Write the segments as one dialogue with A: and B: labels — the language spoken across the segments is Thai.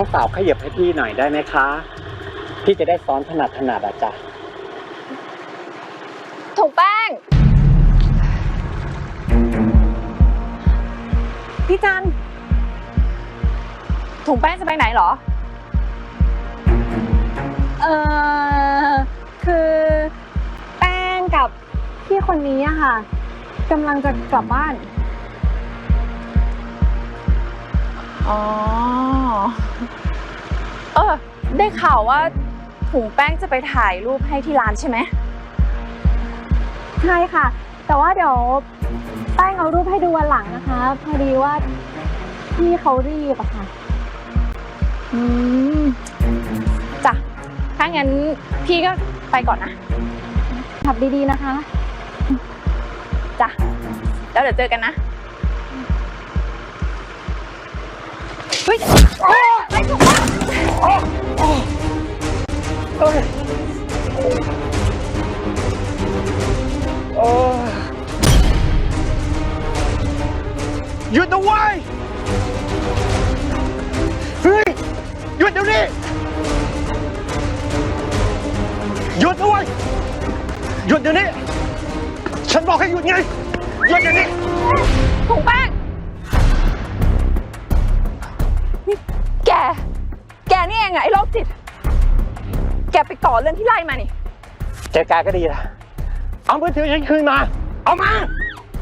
A: น้องสาวขยับให้พี่หน่อยได้ไหมคะ พี่จะได้ซ้อนถนัดถนัดอะจ้ะ
B: ถุงแป้ง พี่จันถุงแป้งจะไปไหนเหรอ
C: เออคือแป้งกับพี่คนนี้อะค่ะกำลังจะกลับบ้าน
B: อ๋อ เออ ได้ข่าวว่าถุงแป้งจะไปถ่ายรูปให้ที่ร้านใช่ไหม
C: ใช่ค่ะ แต่ว่าเดี๋ยวแป้งเอารูปให้ดูวันหลังนะคะ พอดีว่าพี่เขารีบอะค่ะ
B: อืมจ้ะ ถ้างั้นพี่ก็ไปก่อนนะ
C: ขับดีๆนะคะ
B: จ้ะ แล้วเดี๋ยวเจอกันนะ เฮ้ย
A: หยุดนะเว้ยเฮ้ยหยุดเดี๋ยวนี้หยุดนะเว้ยหยุดเดี๋ยวนี้ ฉันบอกให้หยุดไงหยุดเดี๋ยวนี้
B: ถุงแป้งนี่แก แกนี่เองอะไอ้โรคจิต แกไปก่อเรื่องที่ไล่มานี่
A: แกกาก็ดีละเอามือถือฉันคืนมา เอามา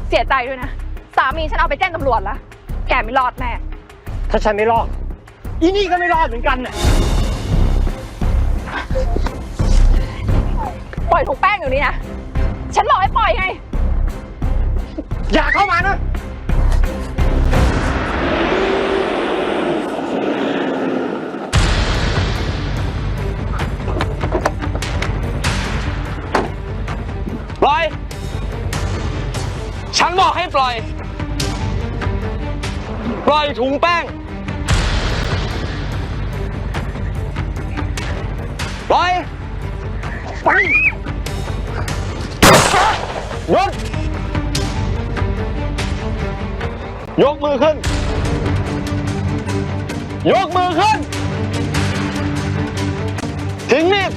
B: เสียใจด้วยนะ สามีฉันเอาไปแจ้งตำรวจแล้วแกไม่รอดแน่
A: ถ้าฉันไม่รอด อีนี่ก็ไม่รอดเหมือนกันน่ะ
B: ปล่อยถุงแป้งอยู่นี่นะ ฉันบอกให้ปล่อยไง
A: อย่าเข้ามานะ
D: ปล่อย ฉันบอกให้ปล่อย ปล่อยถุงแป้ง ปล่อย
A: ไปยุด
D: ยกมือขึ้น ยกมือขึ้นถึงมีด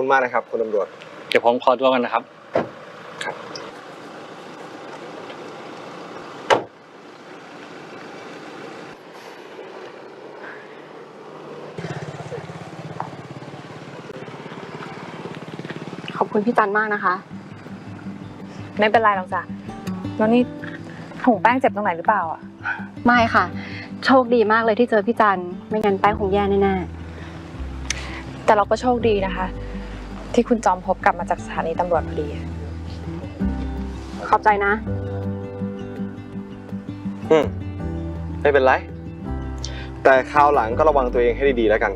E: คุณมากนะครับ คุณตำรวจ
D: เดี๋ยวผมขอตัวกันนะครับ
C: ขอบคุณพี่จันมากนะคะ
B: ไม่เป็นไรหรอกจ้ะแล้วนี่ถุงแป้งเจ็บตรงไหนหรือเปล่าอะ
C: ไม่ค่ะ โชคดีมากเลยที่เจอพี่จันไม่งั้นแป้งคงแย่แน่
B: แต่เราก็โชคดีนะคะ ที่คุณจอมพบกลับมาจากสถานีตำรวจพอดี
C: ๆขอบใจนะ
E: อืม ไม่เป็นไร แต่คราวหลังก็ระวังตัวเองให้ดีๆแล้วกัน